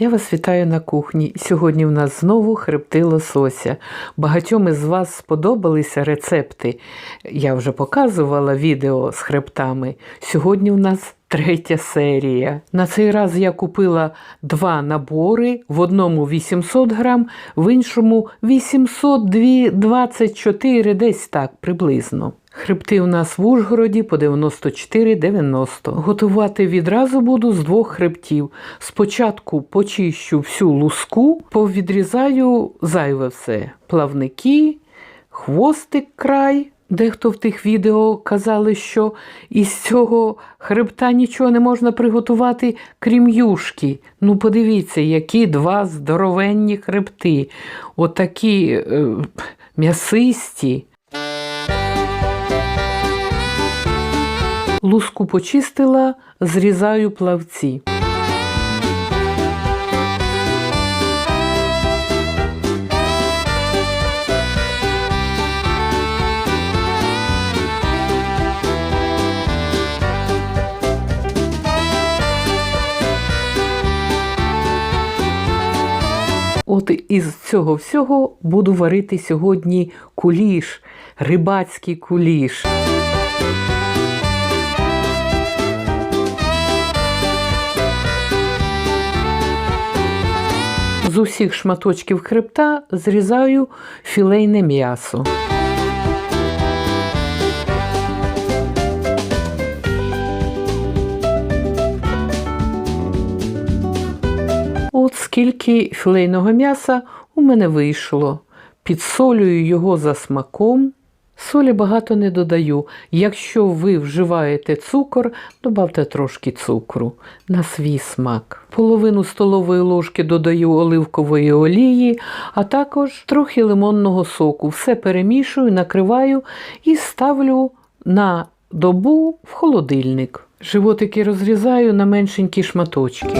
Я вас вітаю на кухні. Сьогодні в нас знову хребти лосося. Багатьом із вас сподобалися рецепти. Я вже показувала відео з хребтами. Сьогодні в нас третя серія. На цей раз я купила два набори: в одному 800 грам, в іншому 824, десь так приблизно. Хребти у нас в Ужгороді по 94,90. Готувати відразу буду з двох хребтів. Спочатку почищу всю луску, повідрізаю зайве все. Плавники, хвостик край. Дехто в тих відео казали, що із цього хребта нічого не можна приготувати, крім юшки. Ну, подивіться, які два здоровенні хребти. Отакі е, м'ясисті. Луску почистила, зрізаю плавці. От із цього всього буду варити сьогодні куліш, рибацький куліш. З усіх шматочків хребта зрізаю філейне м'ясо. От скільки філейного м'яса у мене вийшло. Підсолюю його за смаком. Солі багато не додаю. Якщо ви вживаєте цукор, додавте трошки цукру на свій смак. Половину столової ложки додаю оливкової олії, а також трохи лимонного соку. Все перемішую, накриваю і ставлю на добу в холодильник. Животики розрізаю на меншенькі шматочки.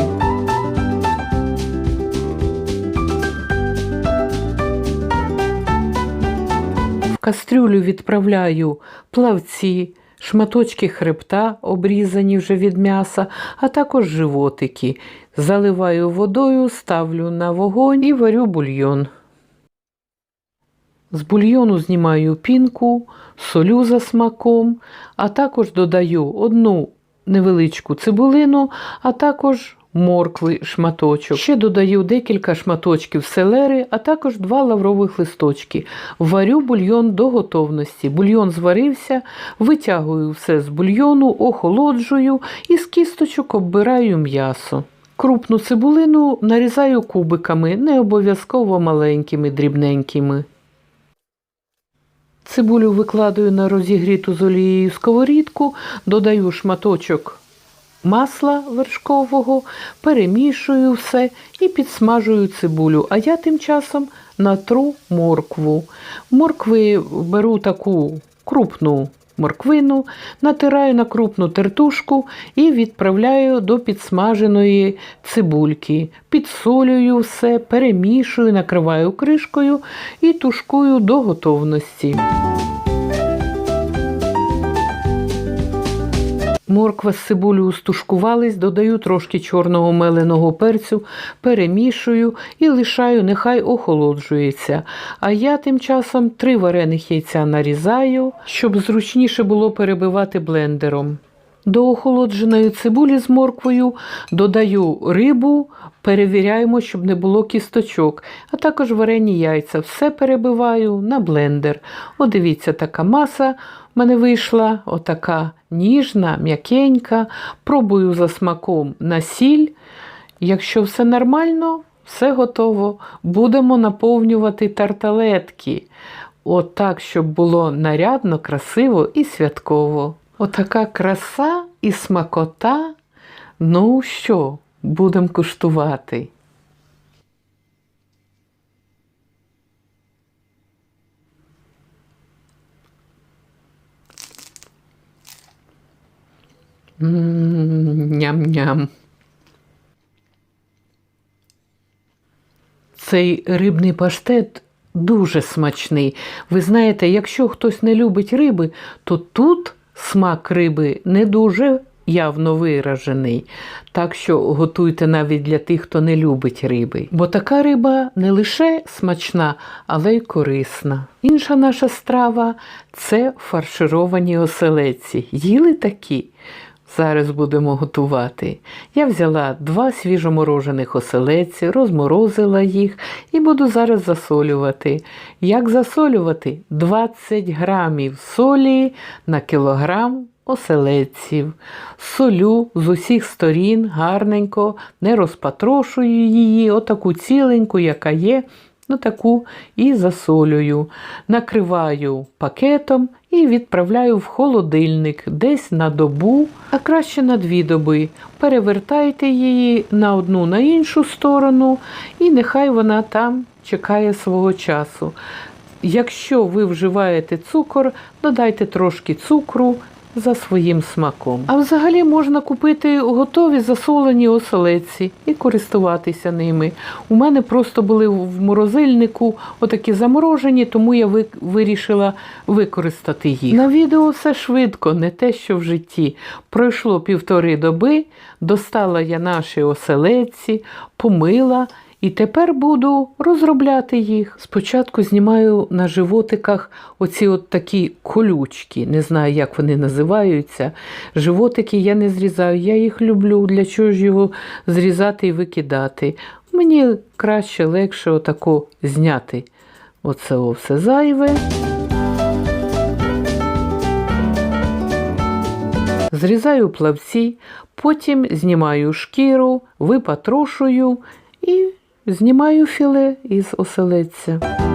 Кастрюлю відправляю плавці, шматочки хребта, обрізані вже від м'яса, а також животики. Заливаю водою, ставлю на вогонь і варю бульйон. З бульйону знімаю пінку, солю за смаком, а також додаю одну невеличку цибулину, а також моркви шматочок. Ще додаю декілька шматочків селери, а також два лаврових листочки. Варю бульйон до готовності. Бульйон зварився, витягую все з бульйону, охолоджую і з кісточок оббираю м'ясо. Крупну цибулину нарізаю кубиками, не обов'язково маленькими, дрібненькими. Цибулю викладаю на розігріту з олією сковорідку, додаю шматочок масла вершкового, перемішую все і підсмажую цибулю. А я тим часом натру моркву. Моркви беру таку крупну морквину, натираю на крупну тертушку і відправляю до підсмаженої цибульки. Підсолюю все, перемішую, накриваю кришкою і тушкую до готовності. Морква з цибулею стушкувались, додаю трошки чорного меленого перцю, перемішую і лишаю, нехай охолоджується. А я тим часом три варених яйця нарізаю, щоб зручніше було перебивати блендером. До охолодженої цибулі з морквою додаю рибу, перевіряємо, щоб не було кісточок, а також варені яйця. Все перебиваю на блендер. О, дивіться, така маса мене вийшла, отака ніжна, м'якенька. Пробую за смаком на сіль. Якщо все нормально, все готово. Будемо наповнювати тарталетки. Отак, щоб було нарядно, красиво і святково. Отака краса і смакота. Ну що, будемо куштувати. Ням-ням. Цей рибний паштет дуже смачний. Ви знаєте, якщо хтось не любить риби, то тут смак риби не дуже явно виражений. Так що готуйте навіть для тих, хто не любить риби. Бо така риба не лише смачна, але й корисна. Інша наша страва це фаршировані оселедці. Їли такі? Зараз будемо готувати. Я взяла два свіжоморожених оселедці, розморозила їх і буду зараз засолювати. Як засолювати? 20 грамів солі на кілограм оселедців. Солю з усіх сторін гарненько, не розпатрошую її, отаку ціленьку, яка є. Ну, таку і засолюю, накриваю пакетом і відправляю в холодильник десь на добу, а краще на дві доби. Перевертайте її на одну на іншу сторону, і нехай вона там чекає свого часу. Якщо ви вживаєте цукор, додайте трошки цукру за своїм смаком. А взагалі можна купити готові засолені оселедці і користуватися ними. У мене просто були в морозильнику отакі заморожені, тому я вирішила використати їх. На відео все швидко, не те, що в житті. Пройшло півтори доби, достала я наші оселедці, помила. І тепер буду розробляти їх. Спочатку знімаю на животиках оці от такі колючки, не знаю, як вони називаються. Животики я не зрізаю, я їх люблю. Для чого ж його зрізати і викидати? Мені краще, легше отако зняти. Оце все зайве. Зрізаю плавці, потім знімаю шкіру, випатрошую і знімаю філе із оселедця.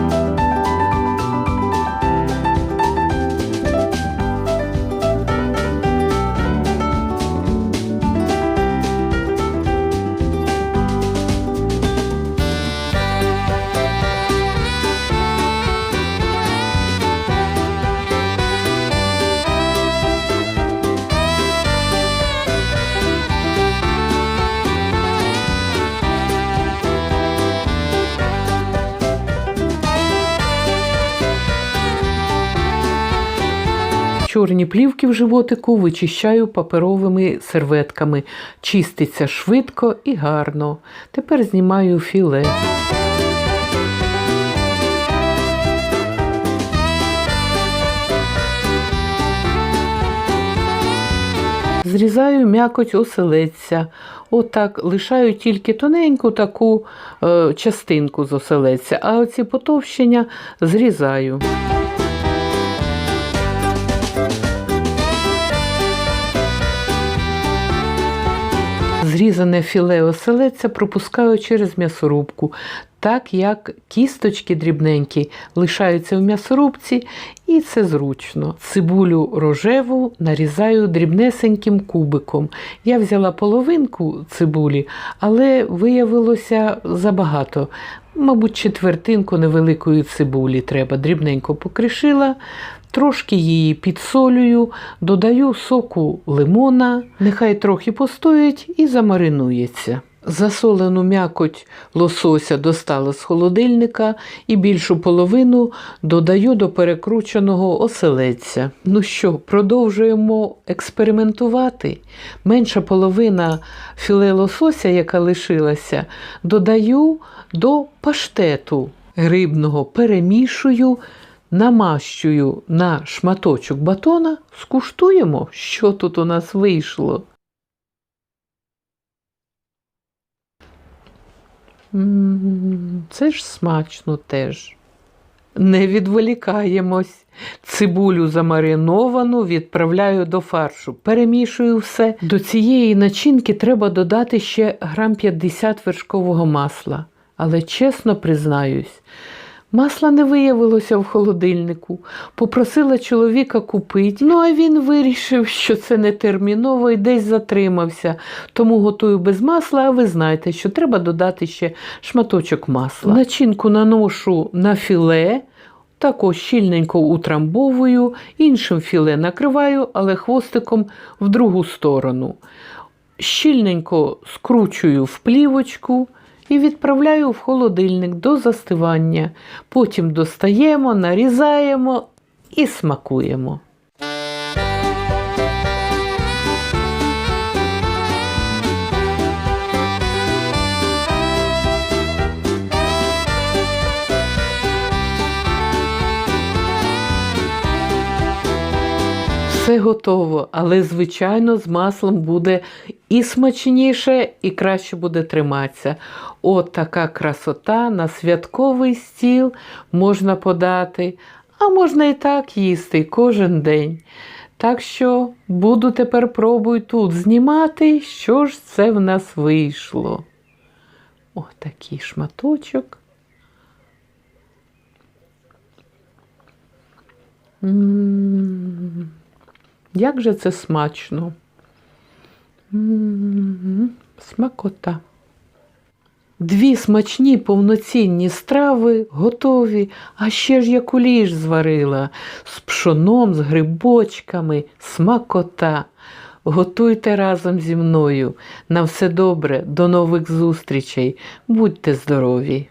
Чорні плівки в животику вичищаю паперовими серветками. Чиститься швидко і гарно. Тепер знімаю філе. Зрізаю м'якоть оселедця. Отак лишаю тільки тоненьку таку е, частинку з оселедця, а оці потовщення зрізаю. Зрізане філе оселедця пропускаю через м'ясорубку, так як кісточки дрібненькі лишаються в м'ясорубці, і це зручно. Цибулю рожеву нарізаю дрібнесеньким кубиком. Я взяла половинку цибулі, але виявилося забагато. Мабуть, четвертинку невеликої цибулі треба. Дрібненько покришила, трошки її підсолюю, додаю соку лимона, нехай трохи постоїть і замаринується. Засолену м'якоть лосося достала з холодильника і більшу половину додаю до перекрученого оселедця. Ну що, продовжуємо експериментувати. Менша половина філе лосося, яка лишилася, додаю до паштету рибного, перемішую, намащую на шматочок батона, скуштуємо, що тут у нас вийшло. Це ж смачно теж. Не відволікаємось. Цибулю замариновану відправляю до фаршу. Перемішую все. До цієї начинки треба додати ще грам 50 вершкового масла. Але чесно признаюсь, масла не виявилося в холодильнику. Попросила чоловіка купити, ну а він вирішив, що це не терміново і десь затримався. Тому готую без масла, а ви знаєте, що треба додати ще шматочок масла. Начинку наношу на філе. Також щільненько утрамбовую, іншим філе накриваю, але хвостиком в другу сторону. Щільненько скручую в плівочку і відправляю в холодильник до застивання. Потім достаємо, нарізаємо і смакуємо. Все готово, але, звичайно, з маслом буде і смачніше, і краще буде триматися. От така красота на святковий стіл можна подати, а можна і так їсти кожен день. Так що буду тепер пробую тут знімати, що ж це в нас вийшло. Ось такий шматочок. М, Як же це смачно. М, Смакота. Дві смачні повноцінні страви готові, а ще ж я куліш зварила з пшоном, з грибочками, смакота. Готуйте разом зі мною. На все добре, до нових зустрічей. Будьте здорові!